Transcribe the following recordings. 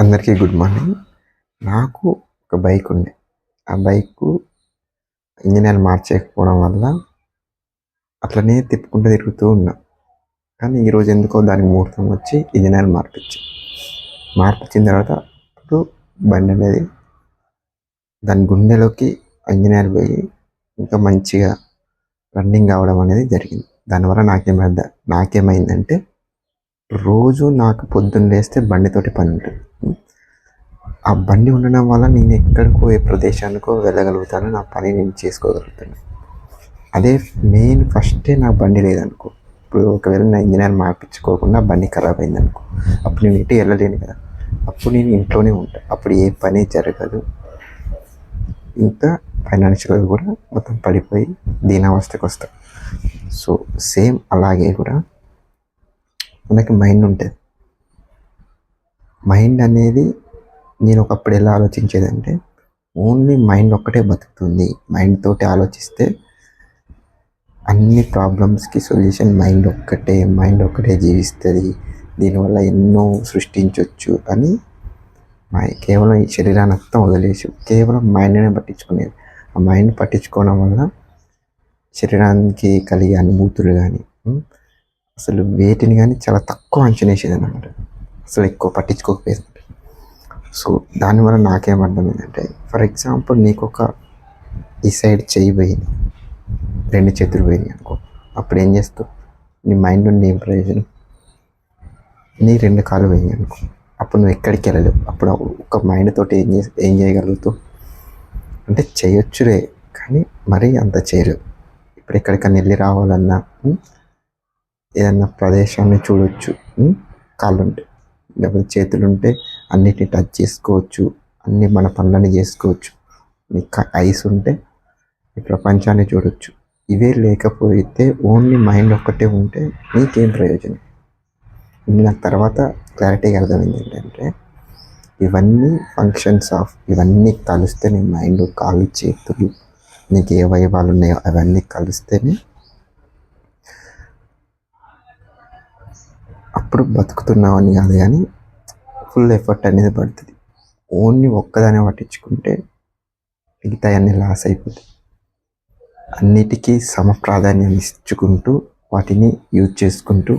అందరికీ good morning. నాకు ఒక బైక్ ఉండే. ఆ బైక్ ఇంజనీర్ మార్చేయకపోవడం వల్ల అట్లనే తిప్పుకుంటూ తిరుగుతూ ఉన్నా. కానీ ఈరోజు ఎందుకో దాని ముహూర్తం వచ్చి ఇంజనీర్ మార్పించి మార్పించిన తర్వాత అప్పుడు బండి అనేది దాని గుండెలోకి ఇంజనీర్ పోయి ఇంకా మంచిగా రన్నింగ్ కావడం అనేది జరిగింది. దానివల్ల నాకేమైంది నాకేమైందంటే రోజు నాకు పొద్దున్న లేస్తే బండితోటి పని ఉంటుంది. ఆ బండి ఉండడం వల్ల నేను ఎక్కడికో ఏ ప్రదేశానికో వెళ్ళగలుగుతాను నా పని నేను చేసుకోగలుగుతాను. అదే మెయిన్ ఫస్టే నా బండి లేదనుకో. ఇప్పుడు ఒకవేళ నా ఇంజనీర్ మార్పించుకోకుండా బండి ఖరాబ్ అయిందనుకో అప్పుడు నేను ఇటు వెళ్ళలేను కదా. అప్పుడు నేను ఇంట్లోనే ఉంటాను అప్పుడు ఏ పని జరగదు. ఇంకా ఫైనాన్షియల్గా కూడా మొత్తం పడిపోయి దీనావస్థకు వస్తాం. సో సేమ్ అలాగే కూడా మనకి మైండ్ ఉంటుంది. మైండ్ అనేది నేను ఒకప్పుడు ఎలా ఆలోచించేదంటే ఓన్లీ మైండ్ ఒక్కటే బతుకుతుంది. మైండ్ తోటి ఆలోచిస్తే అన్ని ప్రాబ్లమ్స్కి సొల్యూషన్ మైండ్ ఒక్కటే మైండ్ ఒక్కటే జీవిస్తుంది. దీనివల్ల ఎన్నో సృష్టించవచ్చు అని మై కేవలం ఈ శరీరాన్ని అంతా వదిలేసి కేవలం మైండ్నే పట్టించుకునేది. ఆ మైండ్ పట్టించుకోవడం వల్ల శరీరానికి కలిగే అనుభూతులు కానీ అసలు వేటిని కానీ చాలా తక్కువ అంచనా వేసేది అనమాట అసలు ఎక్కువ పట్టించుకోకపోయేది. సో దానివల్ల నాకేమర్థమైందంటే ఫర్ ఎగ్జాంపుల్ నీకు ఒక ఈ సైడ్ చేయి పోయింది రెండు చేతులు పోయినాయి అనుకో అప్పుడు ఏం చేస్తావు? నీ మైండ్ నుండి ఏం ప్రయోజనం? నీ రెండు కాళ్ళు పోయినాయి అనుకో అప్పుడు నువ్వు ఎక్కడికి వెళ్ళలేవు? అప్పుడు ఒక మైండ్ తోటి ఏం చే ఏం చేయగలుగుతావు? అంటే చేయొచ్చురే కానీ మరీ అంత చేయలేవు. ఇప్పుడు ఎక్కడికన్నా వెళ్ళి రావాలన్నా ఏదన్నా ప్రదేశాన్ని చూడొచ్చు కాళ్ళుంటే లేకపోతే చేతులు ఉంటే అన్నిటిని టచ్ చేసుకోవచ్చు అన్ని మన పనులని చేసుకోవచ్చు నీకు ఐస్ ఉంటే ఈ ప్రపంచాన్ని చూడొచ్చు ఇవే లేకపోతే ఓన్లీ మైండ్ ఒక్కటే ఉంటే నీకేం ప్రయోజనం ఇది నాకు తర్వాత క్లారిటీగా అర్థమైంది ఏంటంటే ఇవన్నీ ఫంక్షన్స్ ఆఫ్ ఇవన్నీ కలిస్తే నీ మైండ్ కాళ్ళు చేతులు నీకు ఏ అవయవాలు ఉన్నాయో అవన్నీ కలిస్తేనే అప్పుడు బతుకుతున్నామని కాదు కానీ ఫుల్ ఎఫర్ట్ అనేది పడుతుంది. ఓన్లీ ఒక్కదాన్ని పట్టించుకుంటే మిగతా అన్ని లాస్ అయిపోతాయి. అన్నిటికీ సమ ప్రాధాన్యం ఇచ్చుకుంటూ వాటిని యూజ్ చేసుకుంటూ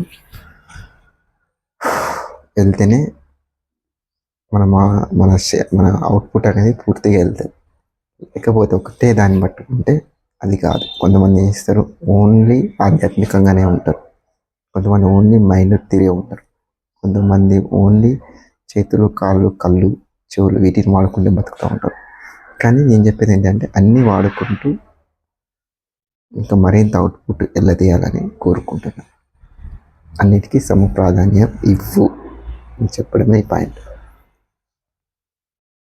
వెళ్తేనే మన మా- మన మన అవుట్పుట్ అనేది పూర్తిగా వెళ్తుంది. లేకపోతే ఒకటే దాన్ని పట్టుకుంటే అది కాదు. కొంతమంది ఏం చేస్తారు ఓన్లీ ఆధ్యాత్మికంగానే ఉంటారు. కొంతమంది ఓన్లీ మైండ్ తిరిగి ఉంటారు. కొంతమంది ఓన్లీ చేతులు కాళ్ళు కళ్ళు చెవులు వీటిని వాడుకుంటూ బతుకుతూ ఉంటారు. కానీ నేను చెప్పేది ఏంటంటే అన్నీ వాడుకుంటూ ఇంకా మరింత అవుట్పుట్ వెళ్ళదీయాలని కోరుకుంటున్నాను. అన్నిటికీ సమ ప్రాధాన్యం ఇవ్వు. అని చెప్పడమే ఈ పాయింట్.